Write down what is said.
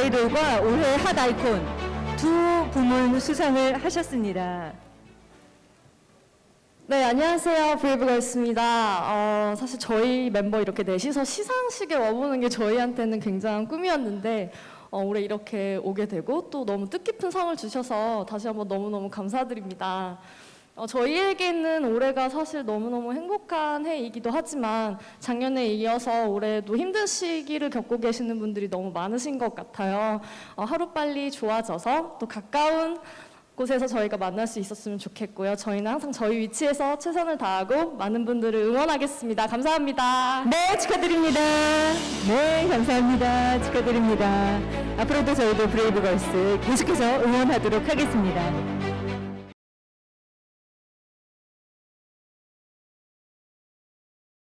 아이돌과 올해 핫 아이콘 두 부문 수상을 하셨습니다. 네, 안녕하세요. 브레이브걸스입니다. 어, 사실 저희 멤버 이렇게 넷이서 시상식에 와보는 게 저희한테는 굉장한 꿈이었는데 어, 올해 이렇게 오게 되고 또 너무 뜻깊은 상을 주셔서 다시 한번 너무너무 감사드립니다. 어, 저희에게는 올해가 사실 너무너무 행복한 해이기도 하지만 작년에 이어서 올해도 힘든 시기를 겪고 계시는 분들이 너무 많으신 것 같아요. 어, 하루빨리 좋아져서 또 가까운 곳에서 저희가 만날 수 있었으면 좋겠고요. 저희는 항상 저희 위치에서 최선을 다하고 많은 분들을 응원하겠습니다. 감사합니다. 네, 축하드립니다. 네, 감사합니다. 축하드립니다. 앞으로도 저희도 브레이브걸스 계속해서 응원하도록 하겠습니다.